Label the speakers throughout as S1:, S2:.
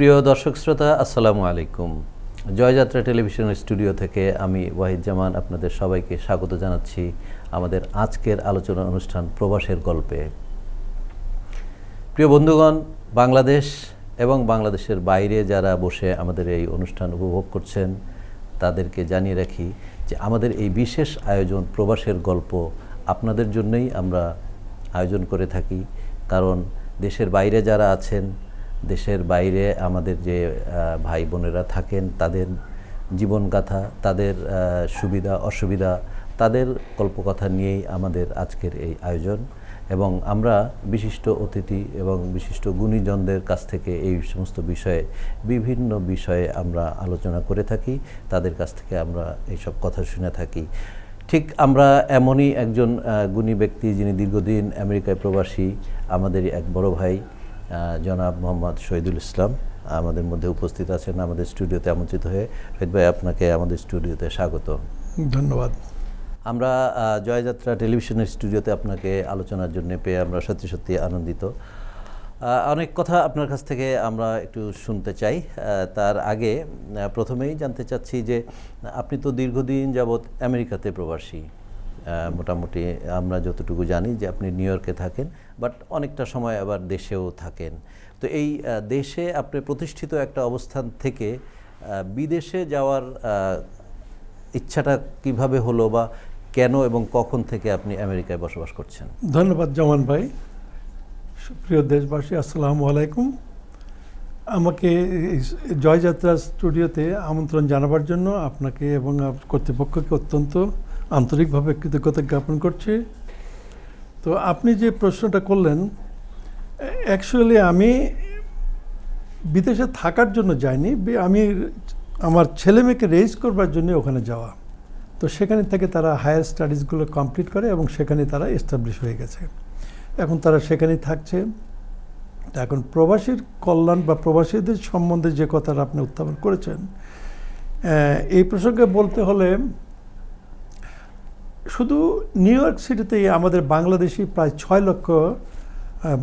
S1: সুপ্রিয় দর্শক শ্রোতা, আসসালামু আলাইকুম। জয়যাত্রা টেলিভিশন স্টুডিও থেকে আমি ওয়াহিদ জামান আপনাদের সবাইকে স্বাগত জানাচ্ছি আমাদের আজকের আলোচনা অনুষ্ঠান প্রবাসের গল্পে। প্রিয় বন্ধুগণ, বাংলাদেশ এবং বাংলাদেশের বাইরে যারা বসে আমাদের এই অনুষ্ঠান উপভোগ করছেন, তাদেরকে জানিয়ে রাখি যে আমাদের এই বিশেষ আয়োজন প্রবাসের গল্প আপনাদের জন্যই আমরা আয়োজন করে থাকি। কারণ দেশের বাইরে যারা আছেন দেশের বাইরে আমাদের যে ভাই বোনেরা থাকেন, তাদের জীবনগাথা, তাদের সুবিধা, অসুবিধা, তাদের কল্পকথা নিয়েই আমাদের আজকের এই আয়োজন। এবং আমরা বিশিষ্ট অতিথি এবং বিশিষ্ট গুণীজনদের কাছ থেকে এই সমস্ত বিষয়ে বিভিন্ন বিষয়ে আমরা আলোচনা করে থাকি। তাদের কাছ থেকে আমরা এইসব কথা শুনে থাকি। ঠিক আমরা এমনই একজন গুণী ব্যক্তি যিনি দীর্ঘদিন আমেরিকায় প্রবাসী, আমাদেরই এক বড় ভাই। জনাব মোহাম্মদ শহীদুল ইসলাম আমাদের মধ্যে উপস্থিত আছেন আমাদের স্টুডিওতে আমন্ত্রিত হয়ে। শহীদ ভাই আপনাকে আমাদের স্টুডিওতে স্বাগত।
S2: ধন্যবাদ।
S1: আমরা জয়যাত্রা টেলিভিশনের স্টুডিওতে আপনাকে আলোচনার জন্য পেয়ে আমরা সত্যি সত্যি আনন্দিত। অনেক কথা আপনার কাছ থেকে আমরা একটু শুনতে চাই। তার আগে প্রথমেই জানতে চাচ্ছি যে আপনি তো দীর্ঘদিন যাবৎ আমেরিকাতে প্রবাসী। মোটামুটি আমরা যতটুকু জানি যে আপনি নিউ ইয়র্কে থাকেন। বাট অনেকটা সময় আবার দেশেও থাকেন। তো এই দেশে আপনি প্রতিষ্ঠিত একটা অবস্থান থেকে বিদেশে যাওয়ার ইচ্ছাটা কীভাবে হলো বা কেন এবং কখন থেকে আপনি আমেরিকায় বসবাস করছেন?
S2: ধন্যবাদ জামান ভাই। প্রিয় দেশবাসী, আসসালামু আলাইকুম। আমাকে জয়যাত্রা স্টুডিওতে আমন্ত্রণ জানাবার জন্য আপনাকে এবং কর্তৃপক্ষকে অত্যন্ত আন্তরিকভাবে কৃতজ্ঞতা জ্ঞাপন করছি। তো আপনি যে প্রশ্নটা করলেন অ্যাকচুয়ালি আমি বিদেশে থাকার জন্য যাইনি আমি আমার ছেলে মেয়েকে রেজ করবার জন্য ওখানে যাওয়া। তো সেখানে থেকে তারা হায়ার স্টাডিজগুলো কমপ্লিট করে এবং সেখানে তারা এস্টাবলিশ হয়ে গেছে। এখন তারা সেখানেই থাকছে। এখন প্রবাসীর কল্যাণ বা প্রবাসীদের সম্বন্ধে যে কথাটা আপনি উত্থাপন করেছেন এই প্রসঙ্গে বলতে হলে শুধু নিউ ইয়র্ক সিটিতেই আমাদের বাংলাদেশি প্রায় ছয় লক্ষ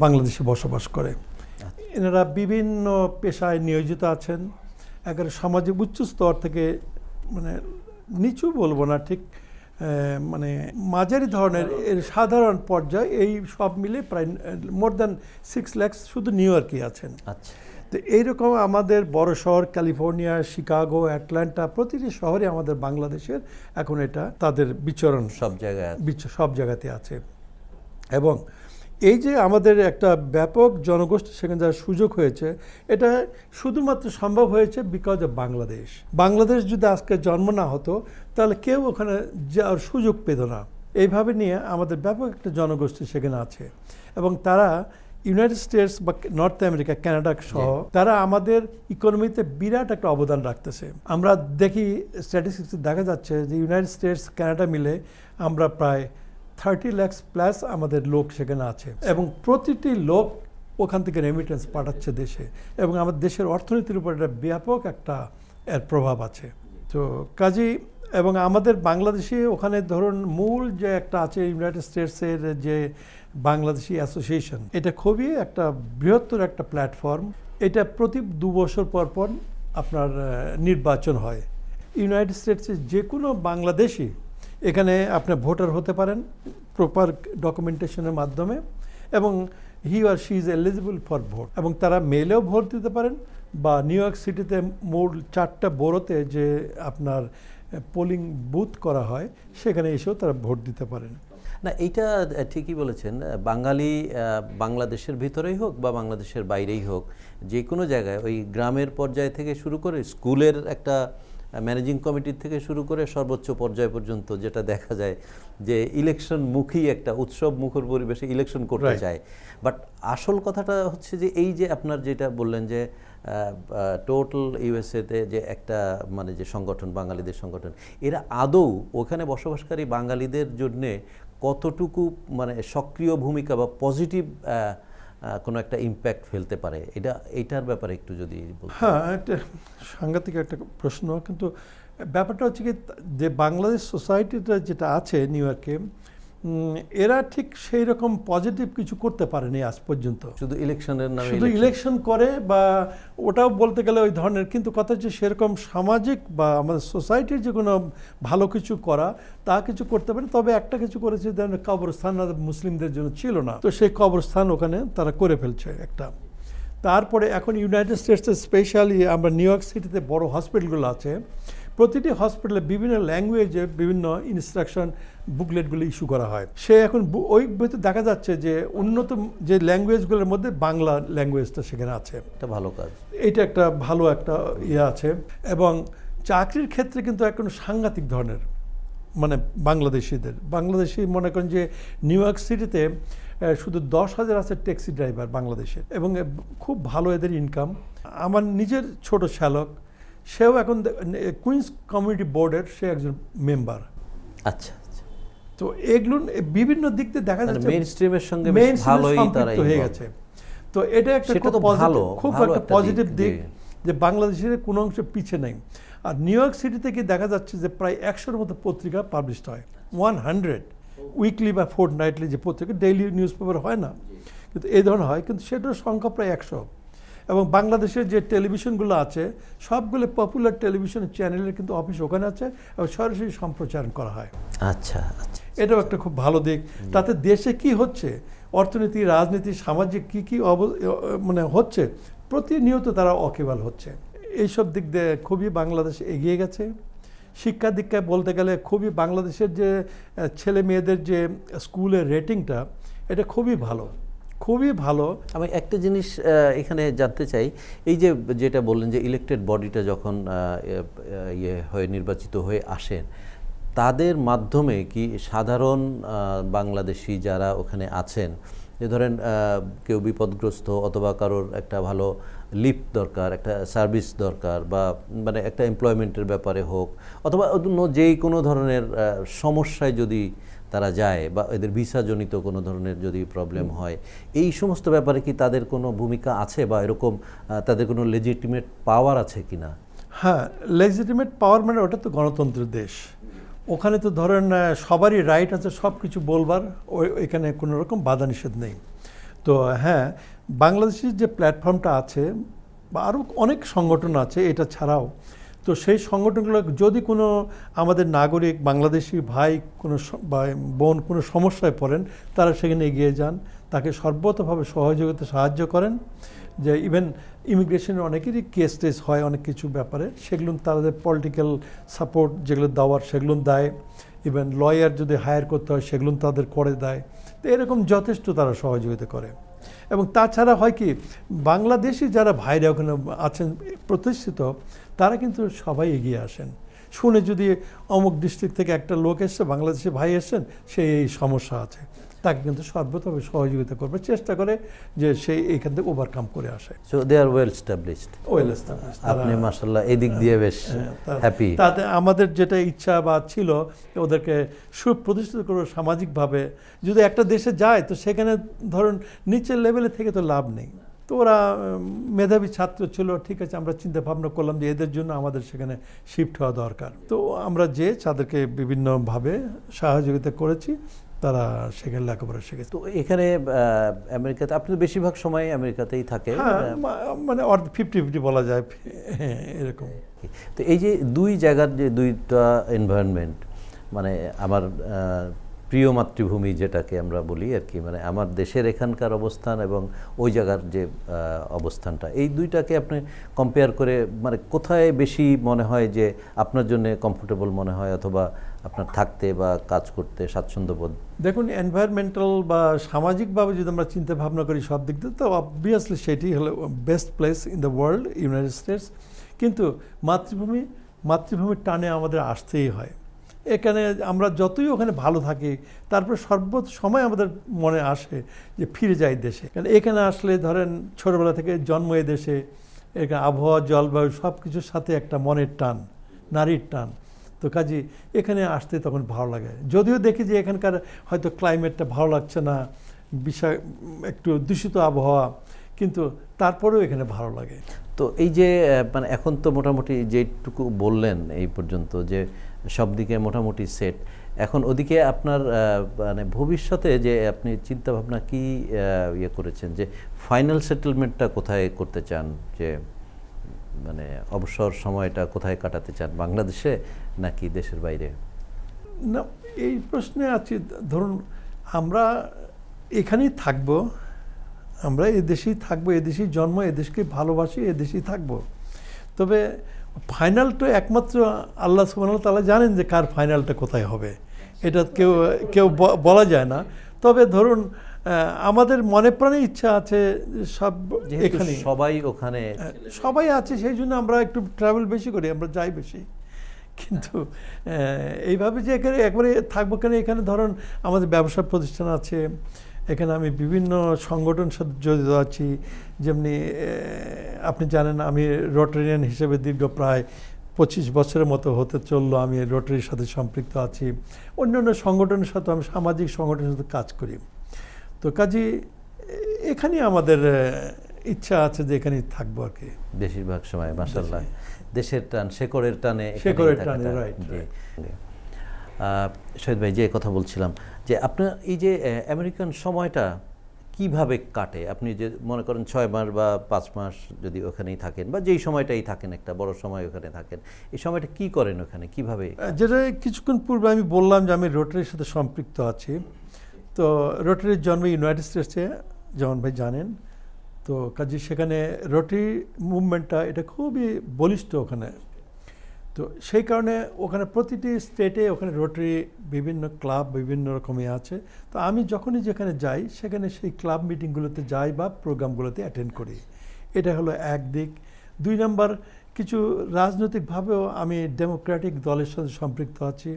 S2: বাংলাদেশি বসবাস করে। এনারা বিভিন্ন পেশায় নিয়োজিত আছেন। একেবারে সামাজিক উচ্চ স্তর থেকে মানে নিচু বলব না ঠিক মানে মাঝারি ধরনের এর সাধারণ পর্যায়ে এই সব মিলে প্রায় মোর দ্যান সিক্স ল্যাক্স শুধু নিউ ইয়র্কেই আছেন।
S1: আচ্ছা।
S2: তো এইরকম আমাদের বড় শহর ক্যালিফোর্নিয়া শিকাগো অ্যাটলান্টা প্রতিটি শহরে আমাদের বাংলাদেশের এখন এটা তাদের বিচরণ
S1: সব জায়গায়
S2: বিচ- সব জায়গাতে আছে। এবং এই যে আমাদের একটা ব্যাপক জনগোষ্ঠী সেখানে যাওয়ার সুযোগ হয়েছে এটা শুধুমাত্র সম্ভব হয়েছে বিকজ অফ বাংলাদেশ। বাংলাদেশ যদি আজকে জন্ম না হতো তাহলে কেউ ওখানে যাওয়ার সুযোগ পেত না। এইভাবে নিয়ে আমাদের ব্যাপক একটা জনগোষ্ঠী সেখানে আছে। এবং তারা ইউনাইটেড স্টেটস বা নর্থ আমেরিকা কানাডা সহ তারা আমাদের ইকোনমিতে বিরাট একটা অবদান রাখতেছে। আমরা দেখি স্ট্যাটিস্টিক্স দেখা যাচ্ছে যে ইউনাইটেড স্টেটস কানাডা মিলে আমরা প্রায় থার্টি ল্যাক্স প্লাস আমাদের লোক সেখানে আছে এবং প্রতিটি লোক ওখান থেকে রেমিটেন্স পাঠাচ্ছে দেশে এবং আমাদের দেশের অর্থনীতির উপর একটা ব্যাপক একটা এর প্রভাব আছে। তো কাজেই এবং আমাদের বাংলাদেশে ওখানে ধরুন মূল যে একটা আছে ইউনাইটেড স্টেটসের যে বাংলাদেশি অ্যাসোসিয়েশন এটা খুবই একটা বৃহত্তর একটা প্ল্যাটফর্ম এটা প্রতি দু বছর পর পর আপনার নির্বাচন হয়। ইউনাইটেড স্টেটসের যে কোনো বাংলাদেশি এখানে আপনি ভোটার হতে পারেন প্রপার ডকুমেন্টেশনের মাধ্যমে এবং he or she is eligible for vote এবং তারা মেলেও ভোট দিতে পারেন বা নিউ ইয়র্ক সিটিতে মূল চারটা বড়োতে যে আপনার পোলিং বুথ করা হয়, সেখানে এসেও তারা ভোট দিতে পারেন।
S1: না, এইটা ঠিকই বলেছেন বাঙালি বাংলাদেশের ভিতরেই হোক বা বাংলাদেশের বাইরেই হোক, যে কোনো জায়গায়, ওই গ্রামের পর্যায় থেকে শুরু করে স্কুলের একটা ম্যানেজিং কমিটির থেকে শুরু করে সর্বোচ্চ পর্যায় পর্যন্ত যেটা দেখা যায় যে ইলেকশন মুখী একটা উৎসব মুখর পরিবেশে ইলেকশন করতে চায়। বাট আসল কথাটা হচ্ছে যে এই যে আপনার যেটা বললেন যে টোটাল ইউএসএতে যে একটা মানে যে সংগঠন বাঙালিদের সংগঠন এরা আদৌ ওখানে বসবাসকারী বাঙালিদের জন্যে কতটুকু মানে সক্রিয় ভূমিকা বা পজিটিভ কোনো একটা ইম্প্যাক্ট ফেলতে পারে এটা, এটার ব্যাপারে একটু যদি।
S2: হ্যাঁ এটা সাংঘাতিক একটা প্রশ্ন, কিন্তু ব্যাপারটা হচ্ছে কি, যে বাংলাদেশ সোসাইটিটা যেটা আছে নিউ ইয়র্কে এরা ঠিক সেই রকম পজিটিভ কিছু করতে পারেনি আজ পর্যন্ত।
S1: শুধু ইলেকশনের নামে
S2: শুধু ইলেকশন করে বা ওটাও বলতে গেলে ওই ধরনের কিন্তু কথা হচ্ছে সেরকম সামাজিক বা আমাদের সোসাইটির যে কোনো ভালো কিছু করা তা কিছু করতে পারে তবে একটা কিছু করেছে যেন কবরস্থান মুসলিমদের জন্য ছিল না। তো সেই কবরস্থান ওখানে তারা করে ফেলছে একটা। তারপরে এখন ইউনাইটেড স্টেটসে স্পেশালি আমরা নিউ ইয়র্ক সিটিতে বড় হসপিটালগুলো আছে। প্রতিটি হসপিটালে বিভিন্ন ল্যাঙ্গুয়েজে বিভিন্ন ইনস্ট্রাকশন বুকলেটগুলো ইস্যু করা হয়। সে এখন ওই বইতে দেখা যাচ্ছে যে উন্নত যে ল্যাঙ্গুয়েজগুলোর মধ্যে বাংলা ল্যাঙ্গুয়েজটা সেখানে আছে।
S1: একটা ভালো কাজ।
S2: এইটা একটা ভালো একটা ইয়ে আছে এবং চাকরির ক্ষেত্রে কিন্তু এখন সাংঘাতিক ধরনের মানে বাংলাদেশিদের। বাংলাদেশি মনে করেন যে নিউ ইয়র্ক সিটিতে শুধু দশ হাজার আছে ট্যাক্সি ড্রাইভার বাংলাদেশের এবং খুব ভালো এদের ইনকাম আমার নিজের ছোট শ্যালক সেও এখন কুইন্স কমিউনিটি বোর্ডের সে একজন মেম্বার
S1: আচ্ছা আচ্ছা।
S2: তো এগুলো বিভিন্ন দিক দিয়ে দেখা যাচ্ছে
S1: মেইন স্ট্রিমের সঙ্গে বেশ ভালোই তারা
S2: হয়ে গেছে। তো এটা একটা খুব
S1: ভালো,
S2: খুব একটা পজিটিভ
S1: দিক,
S2: যে বাংলাদেশের কোনো অংশে পিছিয়ে নেই। আর নিউ ইয়র্ক সিটি থেকে দেখা যাচ্ছে যে প্রায় একশোর মতো পত্রিকা পাবলিশ হয়। ওয়ান হান্ড্রেড উইকলি বা ফোর্ট নাইটলি যে পত্রিকা ডেইলি নিউজ পেপার হয় না। কিন্তু এই ধরনের হয় কিন্তু সেটার সংখ্যা প্রায় একশো। এবং বাংলাদেশের যে টেলিভিশনগুলো আছে সবগুলো পপুলার টেলিভিশন চ্যানেলের কিন্তু অফিস ওখানে আছে এবং সরাসরি সম্প্রচারণ করা হয়।
S1: আচ্ছা আচ্ছা
S2: এটাও একটা খুব ভালো দিক। তাতে দেশে কি হচ্ছে অর্থনীতি রাজনীতি সামাজিক কি কি অব- মানে হচ্ছে প্রতিনিয়ত তারা অকেবাল হচ্ছে। এইসব দিক দিয়ে খুবই বাংলাদেশ এগিয়ে গেছে। শিক্ষা দীক্ষায় বলতে গেলে খুবই বাংলাদেশের যে ছেলে মেয়েদের যে স্কুলের রেটিংটা এটা খুবই ভালো। খুবই ভালো।
S1: আমি একটা জিনিস এখানে জানতে চাই, এই যে যেটা বললেন যে ইলেকটেড বডিটা যখন ইয়ে হয়ে নির্বাচিত হয়ে আসেন, তাদের মাধ্যমে কি সাধারণ বাংলাদেশি যারা ওখানে আছেন, যে ধরেন কেউ বিপদগ্রস্ত অথবা কারোর একটা ভালো লিফট দরকার, একটা সার্ভিস দরকার বা মানে একটা এমপ্লয়মেন্টের ব্যাপারে হোক, অথবা অন্য যেই কোনো ধরনের সমস্যায় যদি তারা যায় বা এদের ভিসাজনিত কোনো ধরনের যদি প্রবলেম হয়। এই সমস্ত ব্যাপারে কি তাদের কোনো ভূমিকা আছে বা এরকম তাদের কোনো লেজিটিমেট পাওয়ার আছে কি না
S2: হ্যাঁ লেজিটিমেট পাওয়ার মানে ওটা তো গণতন্ত্রের দেশ। ওখানে তো ধরেন সবারই রাইট আছে সব কিছু বলবার ওই এখানে কোনো রকম বাধা নিষেধ নেই। তো হ্যাঁ বাংলাদেশের যে প্ল্যাটফর্মটা আছে, বা আরও অনেক সংগঠন আছে, এটা ছাড়াও তো সেই সংগঠনগুলো যদি কোনো আমাদের নাগরিক, বাংলাদেশি ভাই, কোনো বা বোন কোনো সমস্যায় পড়েন, তারা সেখানে এগিয়ে যান। তাকে সর্বতভাবে সহযোগিতা সাহায্য করেন। যে ইভেন ইমিগ্রেশনের অনেকেরই কেস টেস হয় অনেক কিছু ব্যাপারে। সেগুলো তাদের পলিটিক্যাল সাপোর্ট যেগুলো দেওয়ার সেগুলো দেয়। ইভেন লয়ার যদি হায়ার করতে হয়, সেগুলো তাদের করে দেয়। তো এরকম যথেষ্ট তারা সহযোগিতা করে। এবং তাছাড়া হয় কি, বাংলাদেশি যারা ভাইরা ওখানে আছেন, প্রতিষ্ঠিত তারা কিন্তু সবাই এগিয়ে আসেন। শুনে যদি অমুক ডিস্ট্রিক্ট থেকে একটা লোক এসছে বাংলাদেশে ভাই এসছেন সে এই সমস্যা আছে। তাকে কিন্তু সর্বতভাবে সহযোগিতা করবে চেষ্টা করে যে সে এইখান থেকে ওভারকাম করে আসে।
S1: So they are well established
S2: well. তারা-
S1: আপনি মার্শাল্লাহ এই দিক দিয়ে বেশ
S2: হ্যাঁ,
S1: হ্যাপি
S2: তাতে আমাদের যেটা ইচ্ছা বা ছিল ওদেরকে সুপ্রতিষ্ঠিত করব সামাজিকভাবে যদি একটা দেশে যায় তো সেখানে ধরুন নিচের লেভেলে থেকে তো লাভ নেই। তো ওরা মেধাবী ছাত্র ছিল ঠিক আছে আমরা চিন্তা ভাবনা করলাম যে এদের জন্য আমাদের সেখানে শিফট হওয়া দরকার। তো আমরা যে তাদেরকে বিভিন্নভাবে সহযোগিতা করেছি তারা সেখানে লেখাপড়া শিখেছে।
S1: তো এখানে আমেরিকাতে আপনি তো বেশিরভাগ সময় আমেরিকাতেই থাকে
S2: হ্যাঁ মানে ফিফটি ফিফটি বলা যায় এরকম।
S1: তো এই যে দুই জায়গার যে দুইটা এনভায়রনমেন্ট মানে আমার প্রিয় মাতৃভূমি যেটাকে আমরা বলি আর কি মানে আমার দেশের এখানকার অবস্থান এবং ওই জায়গার যে অবস্থানটা। এই দুইটাকে আপনি কম্পেয়ার করে মানে কোথায় বেশি মনে হয় যে আপনার জন্য কমফোর্টেবল মনে হয় অথবা আপনার থাকতে বা কাজ করতে স্বাচ্ছন্দ্যবোধ?
S2: দেখুন এনভায়রনমেন্টাল বা সামাজিকভাবে যদি আমরা চিন্তা ভাবনা করি সব দিক দিয়ে, তো অবভিয়াসলি সেটি হলো best place in the world United States কিন্তু মাতৃভূমি, মাতৃভূমির টানে আমাদের আসতেই হয়। এখানে আমরা যতই ওখানে ভালো থাকি, তারপরে সর্ব সময় আমাদের মনে আসে যে ফিরে যাই দেশে। কারণ এখানে আসলে ধরেন ছোটবেলা থেকে জন্ম এই দেশে, এখানে আবহাওয়া, জলবায়ু সব কিছুর সাথে একটা মনের টান, নারীর টান। তো কাজে এখানে আসতে তখন ভালো লাগে। যদিও দেখি যে এখানকার হয়তো ক্লাইমেটটা ভালো লাগছে না, বিষয়, একটু দূষিত আবহাওয়া, কিন্তু তারপরেও এখানে ভালো লাগে।
S1: তো এই যে মানে এখন তো মোটামুটি যেটুকু বললেন এই পর্যন্ত যে সব দিকে মোটামুটি সেট এখন ওদিকে আপনার মানে ভবিষ্যতে যে আপনি চিন্তা ভাবনা কি ইয়ে করেছেন, যে ফাইনাল সেটেলমেন্টটা কোথায় করতে চান, যে মানে অবসর সময়টা কোথায় কাটাতে চান, বাংলাদেশে নাকি দেশের বাইরে?
S2: না, এই প্রশ্নে আছি। ধরুন, আমরা এখানেই থাকব, আমরা এ দেশেই থাকব এদেশেই দেশেই জন্ম, এ দেশকে ভালোবাসি, এ দেশেই থাকব। তবে ফাইনালটা একমাত্র আল্লাহ সুবাহ তালা জানেন যে কার ফাইনালটা কোথায় হবে। এটা কেউ কেউ বলা যায় না। তবে ধরুন আমাদের মনে প্রাণে ইচ্ছা আছে সব এখানে।
S1: সবাই ওখানে
S2: সবাই আছে সেই জন্য আমরা একটু ট্রাভেল বেশি করি আমরা যাই বেশি। কিন্তু এইভাবে যে এখানে একবারে থাকব কেন? এখানে ধরুন আমাদের ব্যবসা প্রতিষ্ঠান আছে এখানে আমি বিভিন্ন সংগঠন সাথে জড়িত আছি। যেমনি আপনি জানেন আমি রোটারিয়ান হিসেবে দীর্ঘ প্রায় পঁচিশ বছরের মতো হতে চলল। আমি রোটারির সাথে সম্পৃক্ত আছি। অন্যান্য সংগঠনের সাথে আমি সামাজিক সংগঠনের সাথে কাজ করি। তো কাজে এখানেই আমাদের ইচ্ছা আছে যে এখানেই থাকব আর কি।
S1: বেশিরভাগ সময় মাসাল্লাহ দেশের টান শেকড়ের টানে
S2: শেকড়ের টানে.
S1: আহ, শহীদ ভাই যে কথা বলছিলাম যে আপনার এই যে আমেরিকান সময়টা কীভাবে কাটে? আপনি যে মনে করেন ছয় মাস বা পাঁচ মাস যদি ওখানেই থাকেন বা যেই সময়টাই থাকেন, একটা বড় সময় ওখানে থাকেন, এই সময়টা কি করেন ওখানে? কীভাবে?
S2: যেটা কিছুক্ষণ পূর্বে আমি বললাম যে আমি রোটারির সাথে সম্পৃক্ত আছি। তো রোটারির জন্ম ইউনাইটেড স্টেটসে, যেমন ভাই জানেন। তো কাজে সেখানে রোটারি মুভমেন্টটা, এটা খুবই বলিষ্ঠ ওখানে। তো সেই কারণে ওখানে প্রতিটি স্টেটে ওখানে রোটারি বিভিন্ন ক্লাব বিভিন্ন রকমই আছে। তো আমি যখনই যেখানে যাই সেখানে সেই ক্লাব মিটিংগুলোতে যাই বা প্রোগ্রামগুলোতে অ্যাটেন্ড করি। এটা হলো এক দিক। দুই নম্বর কিছু রাজনৈতিকভাবেও আমি ডেমোক্রেটিক দলের সাথে সম্পৃক্ত আছি।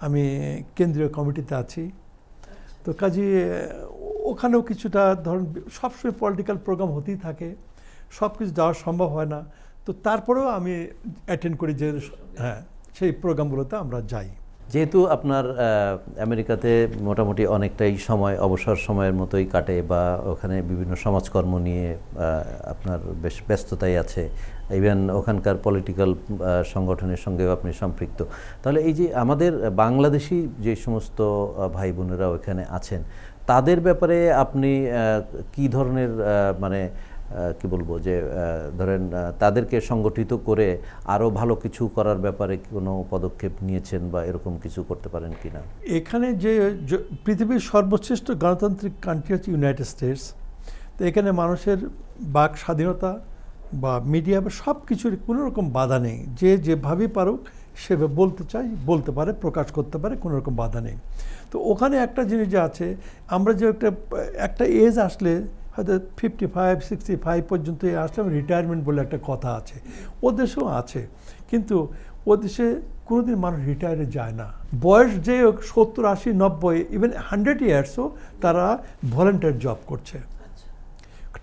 S2: আমি কেন্দ্রীয় কমিটিতে আছি। তো কাজে ওখানেও কিছুটা ধরুন সবসময় পলিটিক্যাল প্রোগ্রাম হতেই থাকে। সব কিছু যাওয়া সম্ভব হয় না। তো তারপরেও আমি অ্যাটেন্ড করি যে হ্যাঁ সেই প্রোগ্রামগুলোতে আমরা যাই।
S1: যেহেতু আপনার আমেরিকাতে মোটামুটি অনেকটাই সময়, অবসর সময়ের মতোই কাটে বা ওখানে বিভিন্ন সমাজকর্ম নিয়ে আপনার বেশ ব্যস্ততাই আছে ইভেন ওখানকার পলিটিক্যাল সংগঠনের সঙ্গেও আপনি সম্পৃক্ত। তাহলে এই যে আমাদের বাংলাদেশি যে সমস্ত ভাই বোনেরা ওখানে আছেন, তাদের ব্যাপারে আপনি কি ধরনের মানে কি বলব যে ধরেন তাদেরকে সংগঠিত করে আরও ভালো কিছু করার ব্যাপারে কোনো পদক্ষেপ নিয়েছেন বা এরকম কিছু করতে পারেন কিনা?
S2: এখানে যে পৃথিবীর সর্বশ্রেষ্ঠ গণতান্ত্রিক কান্ট্রি হচ্ছে ইউনাইটেড স্টেটস তো এখানে মানুষের বাক স্বাধীনতা বা মিডিয়া বা সব কিছুর কোনো রকম বাধা নেই। যে যেভাবেই পারুক সেভাবে বলতে চাই বলতে পারে, প্রকাশ করতে পারে, কোনো রকম বাধা নেই। তো ওখানে একটা জিনিস যে আছে, আমরা যে একটা একটা এজ আসলে হয়তো ফিফটি ফাইভ সিক্সটি ফাইভ পর্যন্ত আসলে রিটায়ারমেন্ট বলে একটা কথা আছে। ও দেশেও আছে কিন্তু ও দেশে কোনোদিন মানুষ রিটায়ারে যায় না। বয়স যে সত্তর আশি নব্বই ইভেন হান্ড্রেড ইয়ার্সও তারা ভলেন্টিয়ার জব করছে।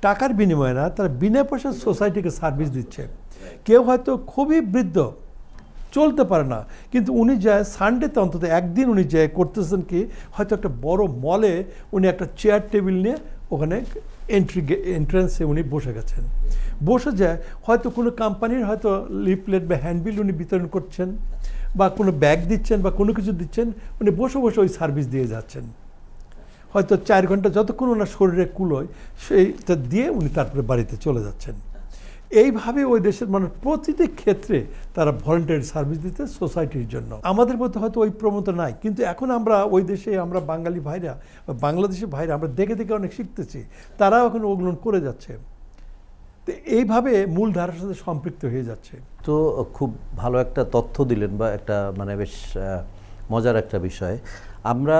S2: টাকার বিনিময়ে না তারা বিনা পয়সা সোসাইটিকে সার্ভিস দিচ্ছে। কেউ হয়তো খুবই বৃদ্ধ চলতে পারে না কিন্তু উনি যায় সানডেতে অন্তত একদিন উনি যায় করতেছেন কি হয়তো একটা বড় মলে উনি একটা চেয়ার টেবিল নিয়ে ওখানে এন্ট্রি এন্ট্রান্সে উনি বসে গেছেন। বসে যায়, হয়তো কোনো কোম্পানির হয়তো লিফলেট বা হ্যান্ডবিল উনি বিতরণ করছেন, বা কোনো ব্যাগ দিচ্ছেন, বা কোনো কিছু দিচ্ছেন, উনি বসে বসে ওই সার্ভিস দিয়ে যাচ্ছেন। হয়তো চার ঘণ্টা যতক্ষণ ওনার শরীরে কুলোয় সেইটা দিয়ে উনি তারপরে বাড়িতে চলে যাচ্ছেন। এইভাবে ওই দেশের মানুষ প্রতিটি ক্ষেত্রে তারা ভলেন্টারি সার্ভিস দিতে সোসাইটির জন্য। আমাদের মধ্যে হয়তো ওই প্রবণতা নাই, কিন্তু এখন আমরা ওই দেশে আমরা বাঙালি ভাইরা বাংলাদেশের ভাইরা আমরা দেখে দেখে অনেক শিখতেছি, তারাও এখন ওগুলো করে যাচ্ছে। তো এইভাবে মূল ধারার সাথে সম্পৃক্ত হয়ে যাচ্ছে।
S1: তো খুব ভালো একটা তথ্য দিলেন বা একটা মানে বেশ মজার একটা বিষয়। আমরা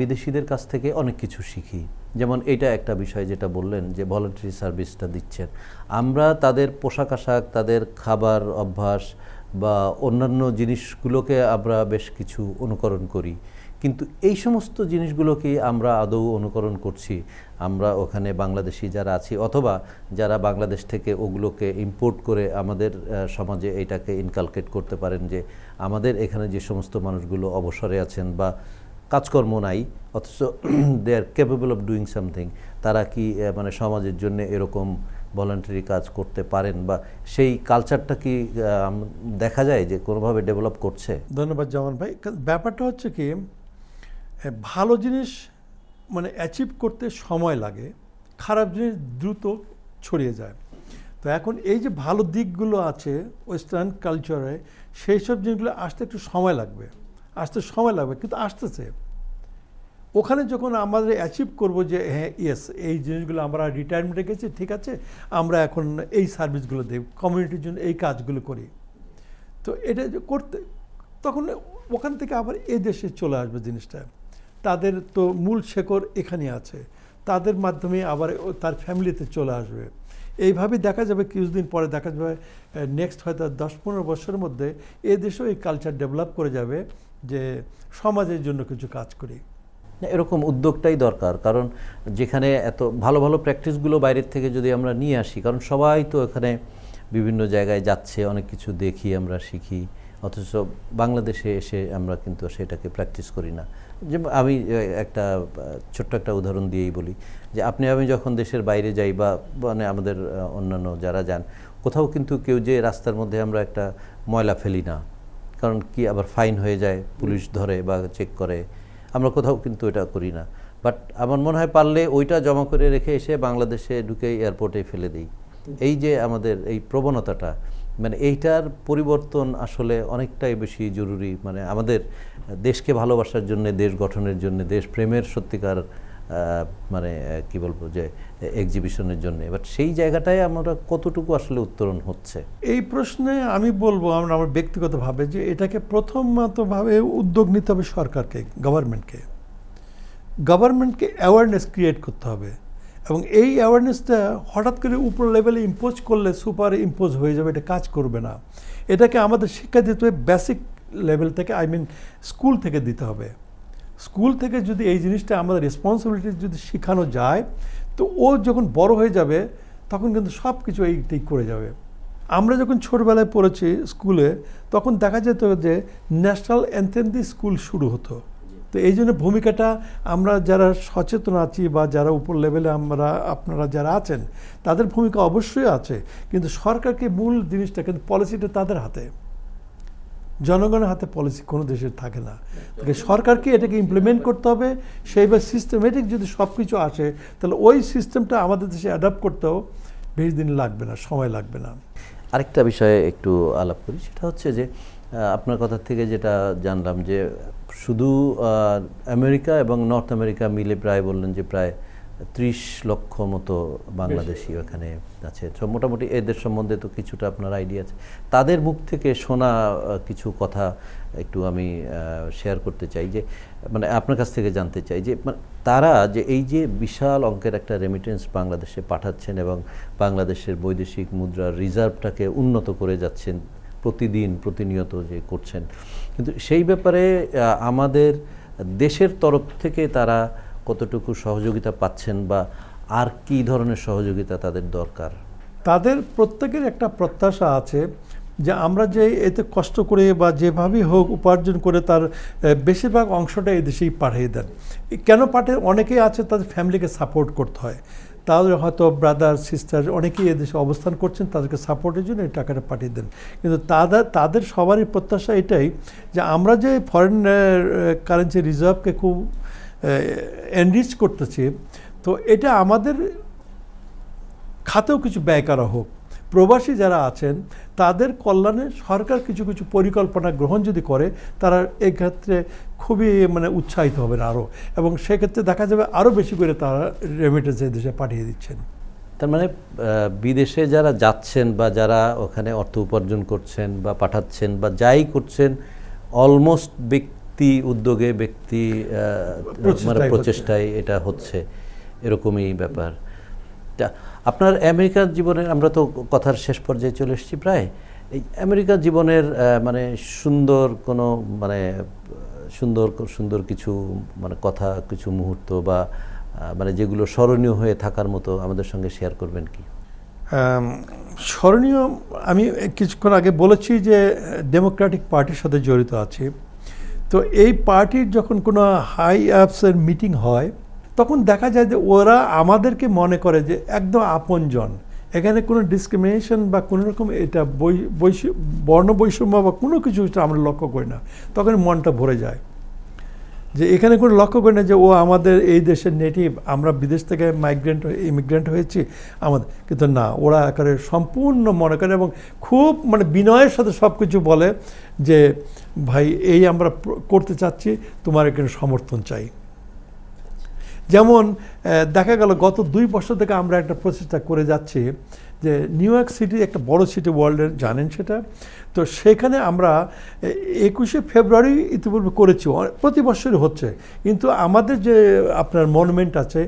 S1: বিদেশিদের কাছ থেকে অনেক কিছু শিখি। যেমন এটা একটা বিষয় যেটা বললেন যে ভলেন্টারি সার্ভিসটা দিচ্ছেন। আমরা তাদের পোশাক আশাক, তাদের খাবার অভ্যাস বা অন্যান্য জিনিসগুলোকে আমরা বেশ কিছু অনুকরণ করি। কিন্তু এই সমস্ত জিনিসগুলোকে আমরা আদৌ অনুকরণ করছি? আমরা ওখানে বাংলাদেশি যারা আছি অথবা যারা বাংলাদেশ থেকে ওগুলোকে ইম্পোর্ট করে আমাদের সমাজে এটাকে ইনকালকেট করতে পারেন যে আমাদের এখানে যে সমস্ত মানুষগুলো অবসরে আছেন বা কাজকর্ম নাই, অথচ they are capable of doing something তারা কি মানে সমাজের জন্য এরকম ভলান্টারি কাজ করতে পারেন বা সেই কালচারটা কি দেখা যায় যে কোনোভাবে ডেভেলপ করছে?
S2: ধন্যবাদ জামান ভাই। ব্যাপারটা হচ্ছে কি ভালো জিনিস মানে অ্যাচিভ করতে সময় লাগে, খারাপ জিনিস দ্রুত ছড়িয়ে যায়। তো এখন এই যে ভালো দিকগুলো আছে ওয়েস্টার্ন কালচারে সেই সব জিনিসগুলো আসতে একটু সময় লাগবে। আসতে সময় লাগবে, কিন্তু আসতেছে। ওখানে যখন আমাদের অ্যাচিভ করব যে হ্যাঁ ইয়েস এই জিনিসগুলো আমরা রিটায়ারমেন্টে গেছি, ঠিক আছে, আমরা এখন এই সার্ভিসগুলো দেব কমিউনিটির জন্য এই কাজগুলো করি। তো এটা করতে, তখন ওখান থেকে আবার এই দেশে চলে আসবে জিনিসটা। তাদের তো মূল শেকড় এখানে আছে। তাদের মাধ্যমে আবার তার ফ্যামিলিতে চলে আসবে। এইভাবে দেখা যাবে কিছুদিন পরে দেখা যাবে নেক্সট হয়তো দশ পনেরো বছরের মধ্যে এ দেশেও এই কালচার ডেভেলপ করে যাবে যে, সমাজের জন্য কিছু কাজ করি।
S1: এরকম উদ্যোগটাই দরকার। কারণ যেখানে এত ভালো ভালো প্র্যাকটিসগুলো বাইরের থেকে যদি আমরা নিয়ে আসি, কারণ সবাই তো এখানে বিভিন্ন জায়গায় যাচ্ছে, অনেক কিছু দেখি, আমরা শিখি। অথচ বাংলাদেশে এসে আমরা কিন্তু সেটাকে প্র্যাকটিস করি না। যে আমি একটা, ছোট্ট একটা উদাহরণ দিয়েই বলি। যে আপনি, আমি যখন দেশের বাইরে যাই বা মানে আমাদের অন্যান্য যারা যান, কোথাও কিন্তু কেউ যে রাস্তার মধ্যে আমরা একটা ময়লা ফেলি না। কারণ কি আবার ফাইন হয়ে যায়, পুলিশ ধরে বা চেক করে। আমরা কোথাও কিন্তু এটা করি না। বাট আমার মনে হয় পারলে ওইটা জমা করে রেখে এসে বাংলাদেশে ঢুকে এয়ারপোর্টে ফেলে দিই। এই যে আমাদের এই প্রবণতাটা মানে এইটার পরিবর্তন আসলে অনেকটাই বেশি জরুরি। মানে আমাদের দেশকে ভালোবাসার জন্য, দেশ গঠনের জন্য, দেশ প্রেমের সত্যিকার মানে কি বলব, যে এক্সিবিশনের জন্য। বাট সেই জায়গাটায় আমরা কতটুকু আসলে উত্তরণ হচ্ছে?
S2: এই প্রশ্নে আমি বলব, আমরা, আমার ব্যক্তিগতভাবে, যে এটাকে প্রথমতভাবে উদ্যোগ নিতে হবে সরকারকে গভর্নমেন্টকে গভর্নমেন্টকে অ্যাওয়ারনেস ক্রিয়েট করতে হবে। এবং এই অ্যাওয়ারনেসটা হঠাৎ করে উপর লেভেলে ইম্পোজ করলে সুপার ইম্পোজ হয়ে যাবে, এটা কাজ করবে না। এটাকে আমাদের শিক্ষা দিতে হবে বেসিক লেভেল থেকে আই মিন স্কুল থেকে দিতে হবে। স্কুল থেকে যদি এই জিনিসটা আমাদের রেসপন্সিবিলিটি যদি শেখানো যায়, তো ও যখন বড় হয়ে যাবে, তখন কিন্তু সব কিছু এইটাই করে যাবে। আমরা যখন ছোটবেলায় পড়েছি স্কুলে, তখন দেখা যেত যে ন্যাশনাল অ্যান্থেম দিয়ে স্কুল শুরু হতো। তো এই জন্য ভূমিকাটা আমরা যারা সচেতন আছি বা যারা উপর লেভেলে আমরা, আপনারা যারা আছেন, তাদের ভূমিকা অবশ্যই আছে। কিন্তু সরকারকে মূল জিনিসটা, কিন্তু পলিসিটা তাদের হাতে। জনগণের হাতে পলিসি কোনো দেশের থাকে না। সরকারকে এটাকে ইমপ্লিমেন্ট করতে হবে সেইভাবে সিস্টেমেটিক যদি সব কিছু আসে, তাহলে ওই সিস্টেমটা আমাদের দেশে অ্যাডাপ্ট করতেও বেশি দিন লাগবে না, সময় লাগবে না।
S1: আরেকটা বিষয়ে একটু আলাপ করি, সেটা হচ্ছে যে আপনার কথা থেকে যেটা জানলাম যে, শুধু আমেরিকা এবং নর্থ আমেরিকা মিলে প্রায় বললেন যে প্রায় ত্রিশ লক্ষ মতো বাংলাদেশি ওখানে আছে। তো মোটামুটি এদের সম্বন্ধে তো কিছুটা আপনার আইডিয়া আছে। তাদের মুখ থেকে শোনা কিছু কথা একটু আমি শেয়ার করতে চাই যে মানে আপনার কাছ থেকে জানতে চাই যে মানে তারা যে এই যে বিশাল অঙ্কের একটা রেমিটেন্স বাংলাদেশে পাঠাচ্ছেন এবং বাংলাদেশের বৈদেশিক মুদ্রার রিজার্ভটাকে উন্নত করে যাচ্ছেন প্রতিদিন প্রতিনিয়ত যে করছেন। কিন্তু সেই ব্যাপারে আমাদের দেশের তরফ থেকে তারা কতটুকু সহযোগিতা পাচ্ছেন বা আর কি ধরনের সহযোগিতা তাদের দরকার?
S2: তাদের প্রত্যেকের একটা প্রত্যাশা আছে যে আমরা যে এতে কষ্ট করে বা যেভাবেই হোক উপার্জন করে তার বেশিরভাগ অংশটা এই দেশেই পাঠিয়ে দেন। কেন পাঠে অনেকেই আছে তাদের ফ্যামিলিকে সাপোর্ট করতে হয়। তাদের হয়তো ব্রাদার, সিস্টার অনেকেই এদেশে অবস্থান করছেন, তাদেরকে সাপোর্টের জন্য এই টাকাটা পাঠিয়ে দেন। কিন্তু তাদের তাদের সবারই প্রত্যাশা এটাই যে আমরা যে ফরেন কারেন্সি রিজার্ভকে খুব এনরিচ করতেছি। তো এটা আমাদের খাতেও কিছু ব্যয় করা হোক প্রবাসী যারা আছেন, তাদের কল্যাণে সরকার কিছু কিছু পরিকল্পনা গ্রহণ যদি করে, তারা এক্ষেত্রে খুবই মানে উৎসাহিত হবেন আরও। এবং সেক্ষেত্রে দেখা যাবে আরও বেশি করে তারা রেমিটেন্স এই দেশে পাঠিয়ে দিচ্ছেন।
S1: তার মানে বিদেশে যারা যাচ্ছেন বা যারা ওখানে অর্থ উপার্জন করছেন বা পাঠাচ্ছেন বা যাই করছেন অলমোস্ট ব্যক্তি উদ্যোগে ব্যক্তি
S2: প্রচেষ্টায়
S1: মানে প্রচেষ্টায় এটা হচ্ছে। এরকমই ব্যাপার। তা আপনার আমেরিকার জীবনের আমরা তো কথার শেষ পর্যায়ে চলে এসেছি প্রায়। এই আমেরিকার জীবনের মানে সুন্দর কোনো মানে সুন্দর সুন্দর কিছু মানে কথা কিছু মুহূর্ত বা মানে যেগুলো স্মরণীয় হয়ে থাকার মতো আমাদের সঙ্গে শেয়ার করবেন কি?
S2: স্মরণীয় আমি কিছুক্ষণ আগে বলেছি যে ডেমোক্রেটিক পার্টির সাথে জড়িত আছি। তো এই পার্টির যখন কোনো হাই অ্যাপসের মিটিং হয়, তখন দেখা যায় যে ওরা আমাদেরকে মনে করে যে একদম আপনজন। এখানে কোনো ডিসক্রিমিনেশন বা কোনো রকম এটা বর্ণ বৈষম্য বা কোনো কিছু আমরা লক্ষ্য করি না। তখন মনটা ভরে যায়। যে এখানে কোনো লক্ষ্য করি না যে ও আমাদের এই দেশের নেটিভ আমরা বিদেশ থেকে মাইগ্রেন্ট ইমিগ্রেন্ট হয়েছি আমাদের। কিন্তু না, ওরা একেবারে সম্পূর্ণ মনে করে এবং খুব মানে বিনয়ের সাথে সব কিছু বলে যে ভাই, এই আমরা করতে চাচ্ছি, তোমার এখানে সমর্থন চাই। যেমন দেখা গেল গত দুই বছর থেকে আমরা একটা প্রচেষ্টা করে যাচ্ছি যে নিউ ইয়র্ক সিটি, একটা বড় সিটি ওয়ার্ল্ডের, জানেন সেটা? তো সেখানে আমরা একুশে ফেব্রুয়ারি ইতিপূর্বে করেছি প্রতি বছরই হচ্ছে। কিন্তু আমাদের যে আপনার মনুমেন্ট আছে,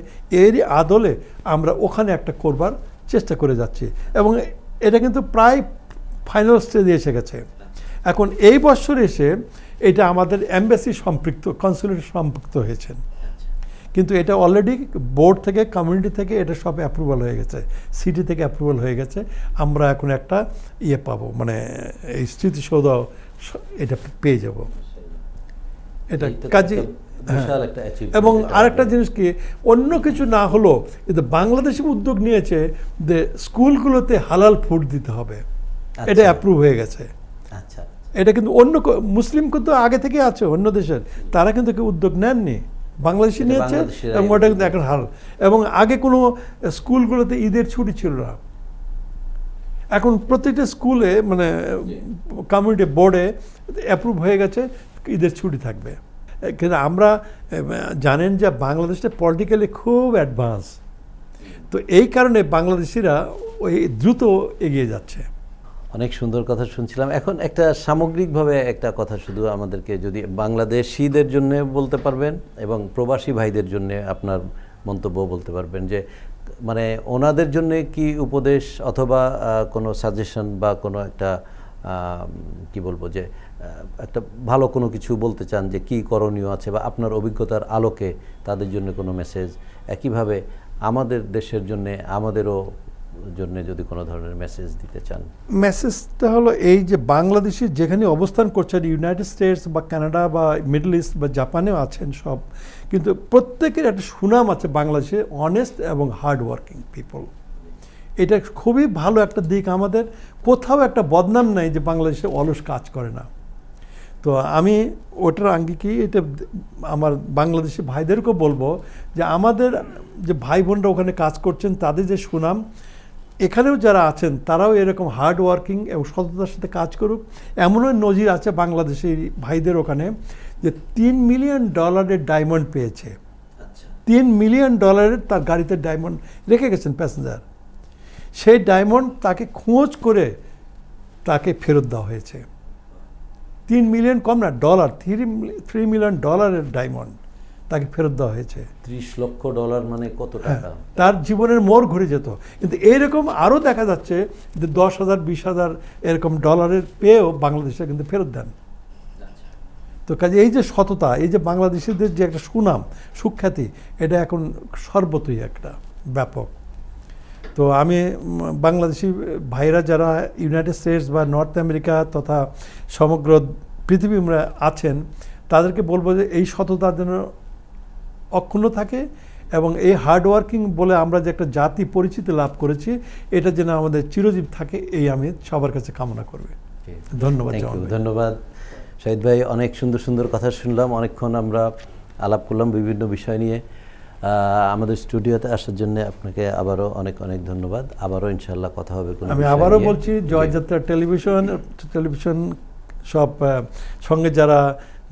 S2: এরই আদলে আমরা ওখানে একটা করবার চেষ্টা করে যাচ্ছি। এবং এটা কিন্তু প্রায় ফাইনাল স্টেজে এসে গেছে। এখন এই বছর এসে এটা আমাদের অ্যাম্বাসি সম্পৃক্ত কনসুলেট সম্পৃক্ত হয়েছেন। কিন্তু এটা অলরেডি বোর্ড থেকে কমিউনিটি থেকে এটা সব অ্যাপ্রুভাল হয়ে গেছে। সিটি থেকে অ্যাপ্রুভাল হয়ে গেছে। আমরা এখন একটা ইয়ে পাবো মানে এই স্মৃতিসৌধ এটা পেয়ে যাব। এটা কাজে
S1: achievement
S2: এবং আরেকটা জিনিস কি অন্য কিছু না হলো কিন্তু বাংলাদেশে উদ্যোগ নিয়েছে যে স্কুলগুলোতে হালাল ফুড দিতে হবে। এটা
S1: আচ্ছা।
S2: অ্যাপ্রুভ হয়ে গেছে।
S1: আচ্ছা
S2: এটা কিন্তু অন্য মুসলিম কিন্তু আগে থেকে আছে অন্য দেশের। তারা কিন্তু কেউ উদ্যোগ নেননি। বাংলাদেশি নিয়েছে এবং ওটা কিন্তু এখন হাল। এবং আগে কোনো স্কুলগুলোতে ঈদের ছুটি ছিল না। এখন প্রত্যেকটা স্কুলে মানে কমিউনিটি বোর্ডে অ্যাপ্রুভ হয়ে গেছে ঈদের ছুটি থাকবে। কিন্তু আমরা জানেন যে বাংলাদেশটা পলিটিক্যালি খুব অ্যাডভান্স তো এই কারণে বাংলাদেশিরা ওই দ্রুত এগিয়ে যাচ্ছে।
S1: অনেক সুন্দর কথা শুনছিলাম। এখন একটা সামগ্রিকভাবে একটা কথা শুধু আমাদেরকে যদি বাংলাদেশিদের জন্য বলতে পারবেন এবং প্রবাসী ভাইদের জন্য আপনার মন্তব্য বলতে পারবেন যে মানে ওনাদের জন্য কি উপদেশ অথবা কোনো সাজেশন বা কোনো একটা কি বলব যে একটা ভালো কোনো কিছু বলতে চান যে কি করণীয় আছে বা আপনার অভিজ্ঞতার আলোকে তাদের জন্য কোনো মেসেজ একইভাবে আমাদের দেশের জন্য আমাদেরও জন্য যদি কোনো ধরনের মেসেজ দিতে চান।
S2: মেসেজটা হলো এই যে বাংলাদেশি যেখানে অবস্থান করছেন ইউনাইটেড স্টেটস বা কানাডা বা মিডল ইস্ট বা জাপানেও আছেন সব, কিন্তু প্রত্যেকের একটা সুনাম আছে বাংলাদেশে অনেস্ট এবং হার্ড ওয়ার্কিং পিপল এটা খুবই ভালো একটা দিক আমাদের। কোথাও একটা বদনাম নাই যে বাংলাদেশে অলস কাজ করে না। তো আমি ওটার আঙ্গিকে এটা আমার বাংলাদেশি ভাইদেরকেও বলব যে আমাদের যে ভাই বোনরা ওখানে কাজ করছেন, তাদের যে সুনাম এখানেও যারা আছেন তারাও এরকম হার্ড ওয়ার্কিং এবং সততার সাথে কাজ করুক। এমনও নজির আছে বাংলাদেশি ভাইদের ওখানে যে তিন মিলিয়ন ডলারের ডায়মন্ড পেয়েছে।
S1: আচ্ছা।
S2: তিন মিলিয়ন ডলারের তার গাড়িতে ডায়মন্ড রেখে গেছেন প্যাসেঞ্জার সেই ডায়মন্ড তাকে খোঁজ করে তাকে ফেরত দেওয়া হয়েছে। তিন মিলিয়ন কম না ডলার থ্রি থ্রি মিলিয়ন ডলারের ডায়মন্ড তাকে ফেরত দেওয়া হয়েছে।
S1: ত্রিশ লক্ষ ডলার মানে কত
S2: হ্যাঁ,
S1: টাকা?
S2: তার জীবনের মোড় ঘুরে যেত। কিন্তু এইরকম আরও দেখা যাচ্ছে যে দশ হাজার বিশ হাজার এরকম ডলারের পেয়েও বাংলাদেশে কিন্তু ফেরত দেন। তো কাজে এই যে সততা এই যে বাংলাদেশিদের যে একটা সুনাম সুখ্যাতি এটা এখন সর্বতই একটা ব্যাপক। তো আমি বাংলাদেশি ভাইরা যারা ইউনাইটেড স্টেটস বা নর্থ আমেরিকা তথা সমগ্র পৃথিবী আছেন তাদেরকে বলব যে এই সততার যেন অক্ষুণ্ণ থাকে এবং এই হার্ড ওয়ার্কিং বলে আমরা যে একটা জাতি পরিচিতি লাভ করেছি এটা যেন আমাদের চিরজীব থাকে এই আমি সবার কাছে কামনা করবে। ধন্যবাদ।
S1: ধন্যবাদ। শহীদ ভাই অনেক সুন্দর সুন্দর কথা শুনলাম। অনেকক্ষণ আমরা আলাপ করলাম বিভিন্ন বিষয় নিয়ে। আমাদের স্টুডিওতে আসার জন্য আপনাকে আবারও অনেক অনেক ধন্যবাদ। আবারও ইনশাল্লাহ কথা হবে
S2: আমি আবারও বলছি জয়যাত্রা টেলিভিশন টেলিভিশন সব সঙ্গে যারা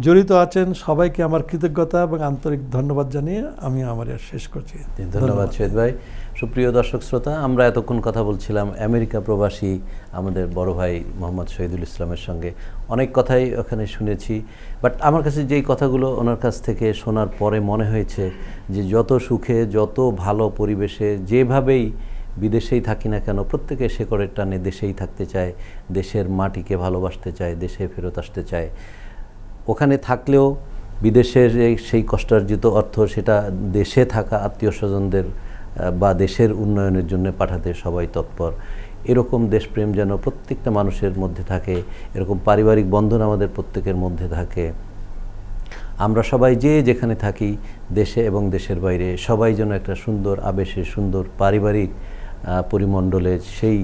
S2: জড়িত আছেন সবাইকে আমার কৃতজ্ঞতা এবং আন্তরিক ধন্যবাদ জানিয়ে আমি আমার আর শেষ করছি।
S1: ধন্যবাদ শহীদ ভাই। সুপ্রিয় দর্শক শ্রোতা আমরা এতক্ষণ কথা বলছিলাম আমেরিকা প্রবাসী আমাদের বড় ভাই মোহাম্মদ শহীদুল ইসলামের সঙ্গে। অনেক কথাই ওখানে শুনেছি বাট আমার কাছে যেই কথাগুলো ওনার কাছ থেকে শোনার পরে মনে হয়েছে যে যত সুখে যত ভালো পরিবেশে যেভাবেই বিদেশেই থাকি না কেন প্রত্যেকে শেকড়ের টানে দেশেই থাকতে চায় দেশের মাটিকে ভালোবাসতে চায় দেশে ফেরত আসতে চায়। ওখানে থাকলেও বিদেশের সেই কষ্টার্জিত অর্থ সেটা দেশে থাকা আত্মীয় স্বজনদের বা দেশের উন্নয়নের জন্য পাঠাতে সবাই তৎপর। এরকম দেশপ্রেম যেন প্রত্যেকটা মানুষের মধ্যে থাকে, এরকম পারিবারিক বন্ধন আমাদের প্রত্যেকের মধ্যে থাকে। আমরা সবাই যে যেখানে থাকি, দেশে এবং দেশের বাইরে, সবাই যেন একটা সুন্দর আবেশে সুন্দর পারিবারিক পরিমণ্ডলে সেই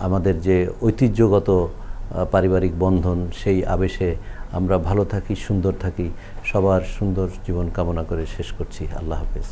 S1: আমাদের যে ঐতিহ্যগত পারিবারিক বন্ধন, সেই আবেশে আমরা ভালো থাকি সুন্দর থাকি সবার সুন্দর জীবন কামনা করে শেষ করছি। আল্লাহ হাফেজ।